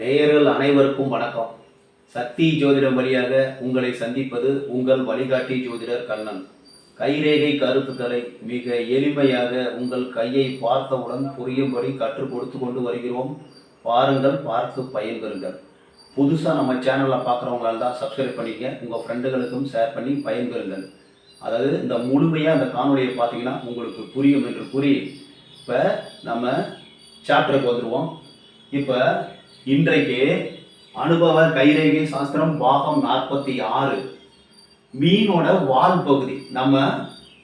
நேயர்கள் அனைவருக்கும் வணக்கம். சக்தி ஜோதிடம் வழியாக உங்களை சந்திப்பது உங்கள் வழிகாட்டி ஜோதிடர் கண்ணன். கைரேகை கருத்துக்களை மிக எளிமையாக உங்கள் கையை பார்த்தவுடன் புரியும்படி கற்றுக் கொடுத்து கொண்டு வருகிறோம். பாருங்கள் பார்த்து பயன்பெறுங்கள். புதுசாக நம்ம சேனலில் பார்க்குறவங்களா இருந்தால் சப்ஸ்கிரைப் பண்ணிக்க உங்கள் ஃப்ரெண்டுகளுக்கும் ஷேர் பண்ணி பயன்பெறுங்கள். அதாவது இந்த முழுமையாக அந்த காணொலியை பார்த்தீங்கன்னா உங்களுக்கு புரியும் என்று கூறி இப்போ நம்ம சாப்டருக்கு வந்துடுவோம் இப்போ இன்றைக்கு அனுபவ கைரேகை சாஸ்திரம் பாகம் நாற்பத்தி ஆறு. மீனோட வால் பகுதி. நம்ம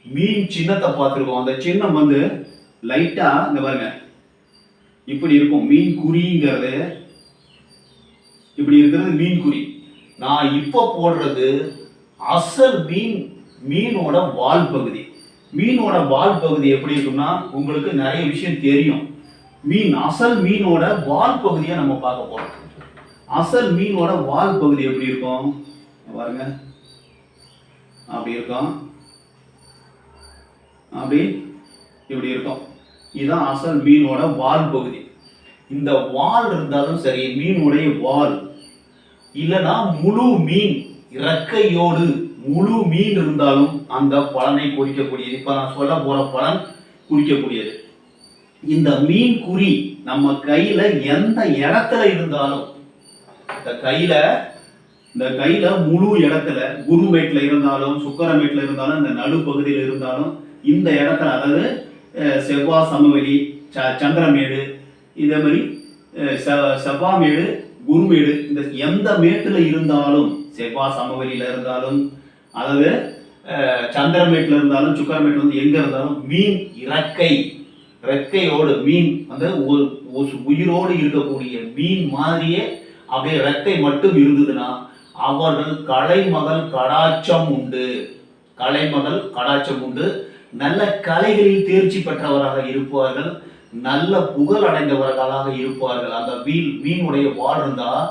மீன் சின்னத்தை பார்த்துருக்கோம். அந்த சின்னம் வந்து லைட்டாக இந்த பாருங்க. இப்படி இருக்கும். மீன் குறிங்கிறது இப்படி இருக்கிறது மீன் குறி. நான் இப்போ போடுறது அசல் மீன் மீனோட வால் பகுதி. மீனோட வால் பகுதி எப்படி இருக்கும்னா உங்களுக்கு நிறைய விஷயம் தெரியும். மீன் அசல் மீனோட வால் பகுதியை நம்ம பார்க்க போறோம். அசல் மீனோட வால் பகுதி எப்படி இருக்கும்? பாருங்க. அப்படி இருக்கும். அப்படி இப்படி இருக்கும். இதுதான் அசல் மீனோட வால் பகுதி. இந்த வால் இருந்தாலும் சரி மீனுடைய வால். இல்லைன்னா முழு மீன் இறக்கையோடு முழு மீன் இருந்தாலும் அந்த பலனை குறிக்கக்கூடியது. இப்ப நான் சொல்ல போற பலன் குறிக்கக்கூடியது. இந்த மீன் குறி நம்ம கையில எந்த இடத்துல இருந்தாலும் இந்த கையில இந்த கையில முழு இடத்துல குருமேட்ல இருந்தாலும் சுக்கரமேட்ல இருந்தாலும் இந்த நடுப்பகுதியில் இருந்தாலும் இந்த இடத்துல அதாவது செவ்வா செவ்வாய் சமவெளி ச சந்திரமேடு இதே மாதிரி செ- செவ்வாமேடு குருமேடு இந்த எந்த மேட்டில் இருந்தாலும் செவ்வாய் சமவெளியில் இருந்தாலும் அதாவது சந்திரமேட்டில் இருந்தாலும் சுக்கரமேட்டில் வந்து எங்கே இருந்தாலும் மீன் இறக்கை. ரெக்கையோடு மீன் வந்து ஒரு உயிரோடு இருக்கக்கூடிய மீன் மாதிரியே அப்படியே ரெக்கை மட்டும் இருந்ததுன்னா அவர்கள் கலைமகள் கடாட்சம் உண்டு. கலைமகள் கடாட்சம் உண்டு. நல்ல கலைகளில் தேர்ச்சி பெற்றவராக இருப்பார்கள். நல்ல புகழ் அடைந்தவர்களாக இருப்பார்கள். அந்த மீன் மீனுடைய வாழ் இருந்தால்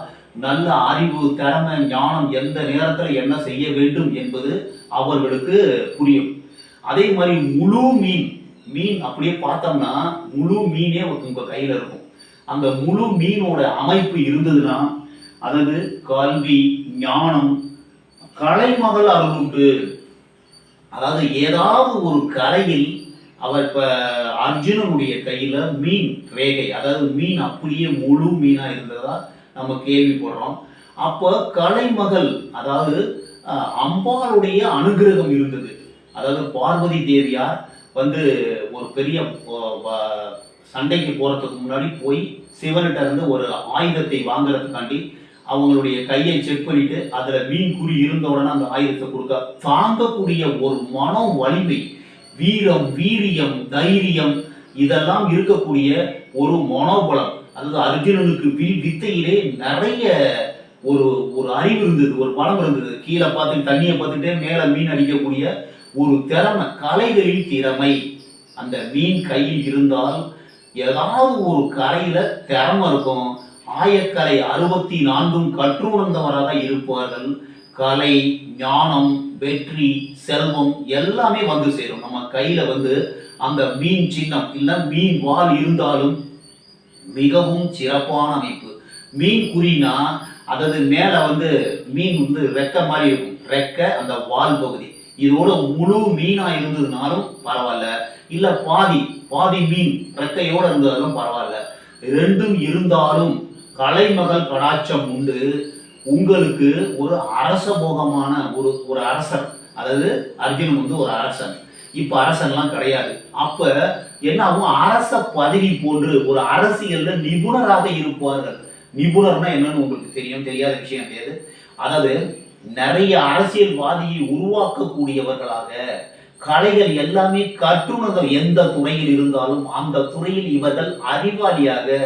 நல்ல அறிவு திறமை ஞானம் எந்த நேரத்தில் என்ன செய்ய வேண்டும் என்பது அவர்களுக்கு புரியும். அதே மாதிரி முழு மீன் மீன் அப்படியே பார்த்தோம்னா முழு மீனே உங்க கையில இருக்கும். அந்த முழு மீனோட அமைப்பு இருந்ததுன்னா அதாவது கல்வி ஞானம் கலைமகள் அருள் அதாவது ஏதாவது ஒரு கலையில் அவர் இப்ப அர்ஜுனனுடைய கையில மீன் ரேகை அதாவது மீன் அப்படியே முழு மீனா இருந்ததா நம்ம கேள்விப்படுறோம். அப்போ கலைமகள் அதாவது அம்பாளுடைய அனுகிரகம் இருந்தது. அதாவது பார்வதி தேவியார் வந்து ஒரு பெரிய சண்டைக்கு போகிறதுக்கு முன்னாடி போய் சிவன்கிட்ட இருந்து ஒரு ஆயுதத்தை வாங்குறதுக்காண்டி அவங்களுடைய கையை செக் பண்ணிட்டு அதில் மீன் குறி இருந்த உடனே அந்த ஆயுதத்தை கொடுக்க தாங்கக்கூடிய ஒரு மன வலிமை வீரம் வீரியம் தைரியம் இதெல்லாம் இருக்கக்கூடிய ஒரு மனோபலம். அதாவது அர்ஜுனனுக்கு வில் வித்தையிலே நிறைய ஒரு ஒரு அறிவு இருந்தது ஒரு பலம் இருந்தது. கீழே பார்த்து தண்ணியை பார்த்துட்டே மேலே மீன் அடிக்கக்கூடிய ஒரு திறமை கலைகளின் திறமை. அந்த மீன் கையில் இருந்தால் ஏதாவது ஒரு கரையில திறமை இருக்கும். ஆயக்கலை அறுபத்தி நான்கும் கற்றுணர்ந்தவராக இருப்பார்கள். கலை ஞானம் வெற்றி செல்வம் எல்லாமே வந்து சேரும். நம்ம கையில வந்து அந்த மீன் சின்னம் இல்லை மீன் வால் இருந்தாலும் மிகவும் சிறப்பான அமைப்பு. மீன் குறினா அதாவது மேலே வந்து மீன் வந்து ரெக்க மாதிரி இருக்கும். ரெக்க அந்த வால் பகுதி. இதோட முழு மீனா இருந்ததுனாலும் பரவாயில்ல. இல்ல பாதி பாதி மீன் ரெக்கையோட இருந்தாலும் பரவாயில்ல. ரெண்டும் இருந்தாலும் கலைமகள் கடாட்சம் உண்டு. உங்களுக்கு ஒரு அரச போகமான ஒரு ஒரு அரசர் அதாவது அர்ஜுனன் வந்து ஒரு அரசன். இப்ப அரசன்லாம் கிடையாது. அப்ப என்ன ஆகும்? அரச பதவி போன்று ஒரு அரசியல்ல நிபுணராக இருப்பார்கள். நிபுணர்னா என்னன்னு உங்களுக்கு தெரியும். தெரியாத விஷயம் கிடையாது. அதாவது நிறைய அரசியல்வாதியை உருவாக்கக்கூடியவர்களாக கலைகள் எல்லாமே கற்றுணர்கள் எந்த துறையில் இருந்தாலும் அந்த துறையில் இவர்கள் அறிவாளியாக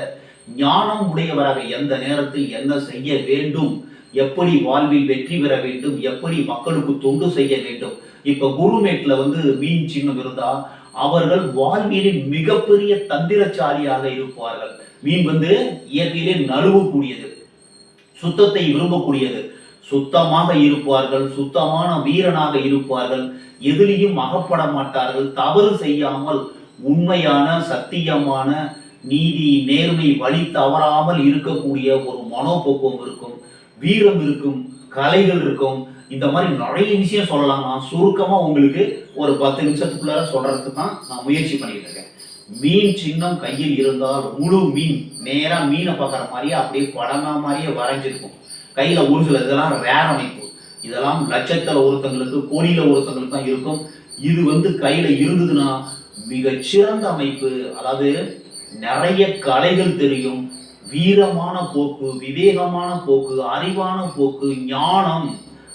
ஞானம் உடையவராக எந்த நேரத்தில் என்ன செய்ய வேண்டும் எப்படி வாழ்வில் வெற்றி பெற வேண்டும் எப்படி மக்களுக்கு தொண்டு செய்ய வேண்டும். இப்ப குருமேட்ல வந்து மீன் சின்னம் இருந்தா அவர்கள் வாழ்வியலின் மிகப்பெரிய தந்திரச்சாலியாக இருப்பார்கள். மீன் வந்து இயற்கையிலே நழுவக்கூடியது சுத்தத்தை விரும்பக்கூடியது. சுத்தமாக இருப்பார்கள் சுத்தமான வீரனாக இருப்பார்கள் எதிலையும் அகப்பட மாட்டார்கள் தவறு செய்யாமல் உண்மையான சத்தியமான நீதி நேர்மை வழி தவறாமல் இருக்கக்கூடிய ஒரு மனோபக்குவம் இருக்கும் வீரம் இருக்கும் கலைகள் இருக்கும். இந்த மாதிரி நிறைய விஷயம் சொல்லலாம். நான் சுருக்கமாக உங்களுக்கு ஒரு பத்து நிமிஷத்துக்குள்ள சொல்றதுக்கு தான் நான் முயற்சி பண்ணிட்டு இருக்கேன். மீன் சின்னம் கையில் இருந்தால் முழு மீன் நேராக மீனை பார்க்குற மாதிரியே அப்படியே படமா மாதிரியே வரைஞ்சிருக்கும். கையில் ஒரு சில இதெல்லாம் ரேர் அமைப்பு. இதெல்லாம் லட்சத்தில் ஒருத்தங்களுக்கு கோடியில் ஒருத்தங்களுக்கு தான் இருக்கும். இது வந்து கையில் இருந்ததுன்னா மிகச்சிறந்த அமைப்பு. அதாவது நிறைய கலைகள் தெரியும். வீரமான போக்கு விவேகமான போக்கு அறிவான போக்கு ஞானம்.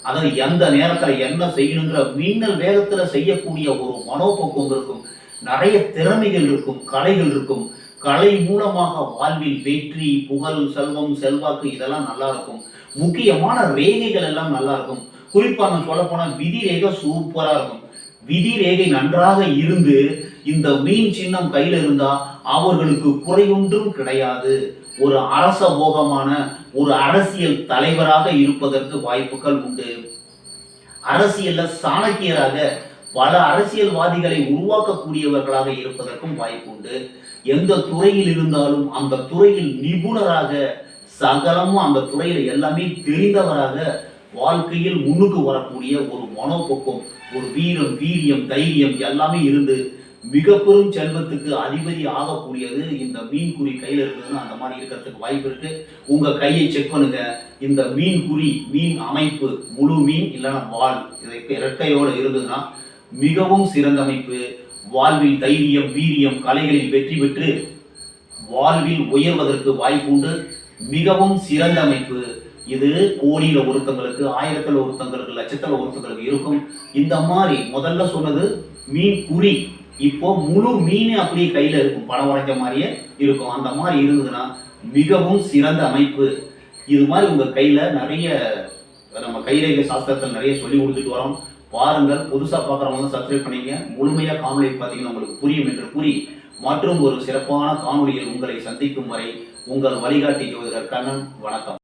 அதாவது எந்த நேரத்தில் என்ன செய்யணுங்கிற மின்னல் வேகத்தில் செய்யக்கூடிய ஒரு மனோபோக்கம் இருக்கும். நிறைய திறமைகள் இருக்கும் கலைகள் இருக்கும். கலை மூலமாக வாழ்வில் வெற்றி புகழ் செல்வம் செல்வாக்கு இதெல்லாம் நல்லா இருக்கும் முக்கியமான ரேகைகள் எல்லாம் நல்லா இருக்கும் குறிப்பாக நான் சொல்ல போனால் விதி ரேகை சூப்பராக இருக்கும். விதி ரேகை நன்றாக இருந்து இந்த மீன் சின்னம் கையில இருந்தா அவர்களுக்கு குறையொன்றும் கிடையாது. ஒரு அரச போகமான ஒரு அரசியல் தலைவராக இருப்பதற்கு வாய்ப்புகள் உண்டு. அரசியல்ல சாணக்கியராக பல அரசியல்வாதிகளை உருவாக்கக்கூடியவர்களாக இருப்பதற்கும் வாய்ப்பு உண்டு. எந்த துறையில் இருந்தாலும் அந்த துறையில் நிபுணராக சகலமும் அந்த துறையில் எல்லாமே தெரிந்தவராக வாழ்க்கையில் முன்னுக்கு வரக்கூடிய ஒரு மனோபக்கம் ஒரு வீரம் வீரியம் தைரியம் எல்லாமே இருந்து மிக பெரும் செல்வத்துக்கு அதிபதி ஆகக்கூடியது இந்த மீன் குறி கையில் இருக்குதுன்னு அந்த மாதிரி இருக்கிறதுக்கு வாய்ப்பு இருக்கு. உங்க கையை செக் பண்ணுங்க. இந்த மீன் குறி மீன் அமைப்பு முழு மீன் இல்லைன்னா வால். இதை இப்போ இரட்டையோடு இருந்ததுன்னா மிகவும் சிறந்த அமைப்பு. வாழ்வில் தைரியம் வீரியம் கலைகளில் வெற்றி பெற்று வாழ்வில் உயர்வதற்கு வாய்ப்பு உண்டு. மிகவும் சிறந்த அமைப்பு இது. கோடியில ஒருத்தங்களுக்கு ஆயிரத்துல ஒருத்தங்களுக்கு லட்சத்துல ஒருத்தங்களுக்கு இருக்கும். இந்த மாதிரி முதல்ல சொன்னது மீன் குறி. இப்போ முழு மீன் அப்படியே கையில இருக்கும். படம் வரைஞ்ச மாதிரியே இருக்கும். அந்த மாதிரி இருந்ததுன்னா மிகவும் சிறந்த அமைப்பு. இது மாதிரி உங்க கையில நிறைய நம்ம கைரேக சாஸ்திரத்தில் நிறைய சொல்லி கொடுத்துட்டு வரோம். வாருங்கள் புதுசாக பார்க்குறவங்க சப்ஸ்கிரைப் பண்ணீங்க முழுமையாக காணொலி பார்த்தீங்கன்னா உங்களுக்கு புரியும் என்று கூறி மற்றும் ஒரு சிறப்பான காணொலியில் உங்களை சந்திக்கும் வரை உங்கள் வழிகாட்டி ஜோதிடர் கண்ணன் வணக்கம்.